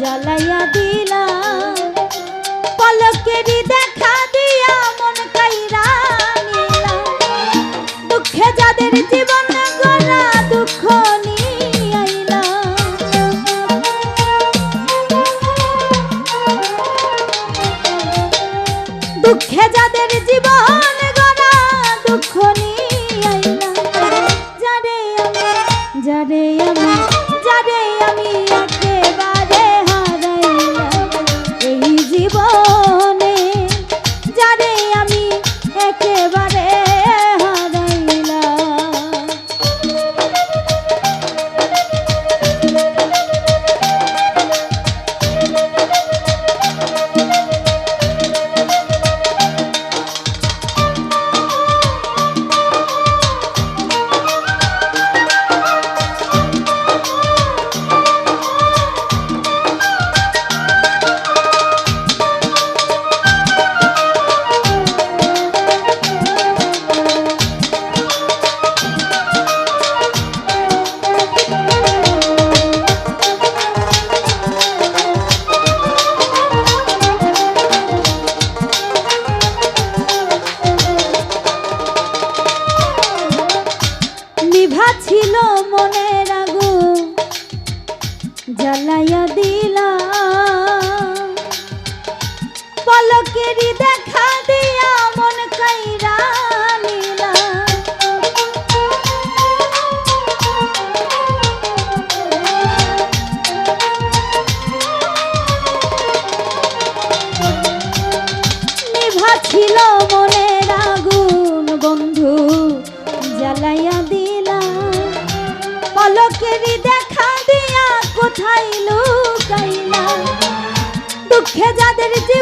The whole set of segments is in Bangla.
জলাইয়া দিলা পলকে দেখ জ্বালাইয়া দিলা পলকেরি দেখা দিয়া মন কাইরা নিলা ছিল মনের আগুন, বন্ধু, জ্বালাইয়া দিলা পলকেরি কোথায় লুকাইলা দুঃখে যাদের জীবন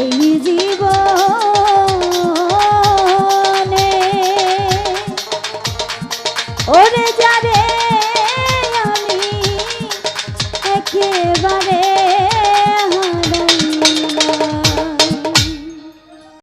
এই জীবনে। ওরে যারে